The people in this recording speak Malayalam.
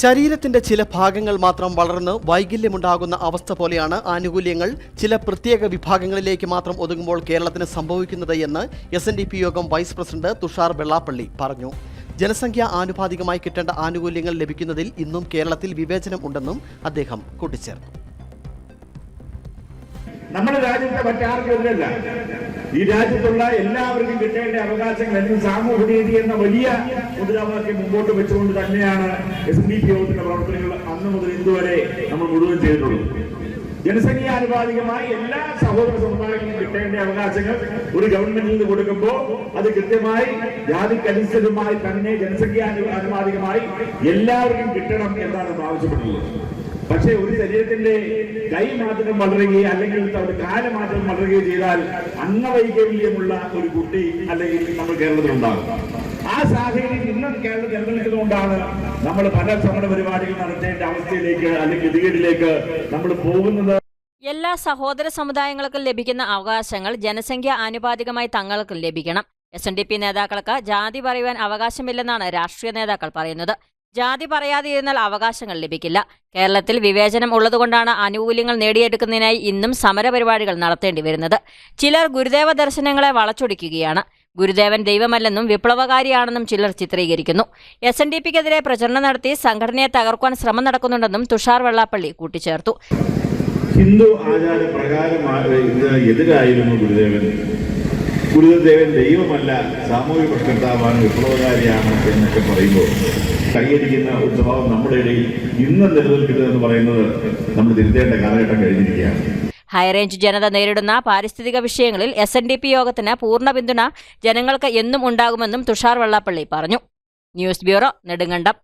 ശരീരത്തിന്റെ ചില ഭാഗങ്ങൾ മാത്രം വളർന്ന് വൈകല്യമുണ്ടാകുന്ന അവസ്ഥ പോലെയാണ് ആനുകൂല്യങ്ങൾ ചില പ്രത്യേക വിഭാഗങ്ങളിലേക്ക് മാത്രം ഒതുങ്ങുമ്പോൾ കേരളത്തിന് സംഭവിക്കുന്നത് എന്ന് എസ് എൻ ഡി പി യോഗം വൈസ് പ്രസിഡന്റ് തുഷാർ വെള്ളാപ്പള്ളി പറഞ്ഞു. ജനസംഖ്യ ആനുപാതികമായി കിട്ടേണ്ട ആനുകൂല്യങ്ങൾ ലഭിക്കുന്നതിൽ ഇന്നും കേരളത്തിൽ വിവേചനം ഉണ്ടെന്നും അദ്ദേഹം കൂട്ടിച്ചേർത്തു. നമ്മുടെ രാജ്യത്തെ മറ്റാർക്കും ഈ രാജ്യത്തുള്ള എല്ലാവർക്കും കിട്ടേണ്ട അവകാശങ്ങൾ അല്ലെങ്കിൽ സാമൂഹ്യ നീതി എന്ന വലിയ മുദ്രാവാക്യം മുമ്പോട്ട് വെച്ചുകൊണ്ട് തന്നെയാണ് എസ് ഡി പി യോഗത്തിന്റെ പ്രവർത്തനങ്ങൾ അന്ന് മുതൽ ഇന്നുവരെ നമ്മൾ മുഴുവൻ ചെയ്തിട്ടുള്ളത്. ജനസംഖ്യാനുപാതികമായി എല്ലാ സഹോദര സമുദായങ്ങൾക്കും കിട്ടേണ്ട അവകാശങ്ങൾ ഒരു ഗവൺമെന്റിൽ നിന്ന് കൊടുക്കുമ്പോൾ അത് കൃത്യമായി ജാതിക്കനുസൃതമായി തന്നെ ജനസംഖ്യാനുപാതികമായി എല്ലാവർക്കും കിട്ടണം എന്നാണ് നമ്മൾ ആവശ്യപ്പെട്ടുള്ളത് പക്ഷേ ഒരു ശരീരത്തിന്റെ കൈ മാത്രം വളരുകയോ അല്ലെങ്കിൽ കാൽ മാത്രം വളരുകയോ ചെയ്താൽ അംഗവൈകല്യമുള്ള ഒരു കുട്ടി അല്ലെങ്കിൽ നമ്മൾ കേരളത്തിൽ ഉണ്ടാകും. ആ സാഹചര്യം ഇന്നും കേരളത്തിൽ നിലനിൽക്കുന്നതുകൊണ്ടാണ് നമ്മൾ പല സമര പരിപാടികൾ നടത്തേണ്ട അവസ്ഥയിലേക്ക് അല്ലെങ്കിൽ ഗതികേടിലേക്ക് നമ്മൾ പോകുന്നത്. എല്ലാ സഹോദര സമുദായങ്ങൾക്കും ലഭിക്കുന്ന അവകാശങ്ങൾ ജനസംഖ്യ ആനുപാതികമായി തങ്ങൾക്കും ലഭിക്കണം. എസ് എൻ ഡി പി നേതാക്കൾക്ക് ജാതി പറയുവാൻ അവകാശമില്ലെന്നാണ് രാഷ്ട്രീയ നേതാക്കൾ പറയുന്നത്. ജാതി പറയാതിരുന്നാൽ അവകാശങ്ങൾ ലഭിക്കില്ല. കേരളത്തിൽ വിവേചനം ഉള്ളതുകൊണ്ടാണ് ആനുകൂല്യങ്ങൾ നേടിയെടുക്കുന്നതിനായി ഇന്നും സമരപരിപാടികൾ നടത്തേണ്ടി വരുന്നത്. ചിലർ ഗുരുദേവ ദർശനങ്ങളെ വളച്ചൊടിക്കുകയാണ്. ഗുരുദേവൻ ദൈവമല്ലെന്നും വിപ്ലവകാരിയാണെന്നും ചിലർ ചിത്രീകരിക്കുന്നു. എസ് എൻ ഡി പിക്കെതിരെ പ്രചരണം നടത്തി സംഘടനയെ തകർക്കുവാൻ ശ്രമം നടക്കുന്നുണ്ടെന്നും തുഷാർ വെള്ളാപ്പള്ളി കൂട്ടിച്ചേർത്തു. ഹിന്ദു ആചാര പ്രകാരമാണ് ഇതിന് എതിരായിരുന്നു ഗുരുദേവൻ. ഗുരുദേവൻ ദൈവമല്ല സാമൂഹിക പ്രശ്നത്താവാണ് വിപ്ലവകാരിയാണ് എന്നൊക്കെ പറയുമ്പോൾ കൈയടിക്കുന്ന ഒരു സ്വഭാവം നമ്മുടെ ഇടയിൽ ഇന്നും നിലനിൽക്കുന്നതെന്ന് പറയുന്നത് നമ്മൾ തിരുത്തേണ്ട കാലഘട്ടം കഴിഞ്ഞിരിക്കുകയാണ്. ഹൈറേഞ്ച് ജനത നേരിടുന്ന പാരിസ്ഥിതിക വിഷയങ്ങളിൽ എസ് എൻ ഡി പി യോഗത്തിന് പൂർണ പിന്തുണ ജനങ്ങൾക്ക് എന്നും ഉണ്ടാകുമെന്നും തുഷാർ വെള്ളാപ്പള്ളി പറഞ്ഞു. News bureau Nedumkandam.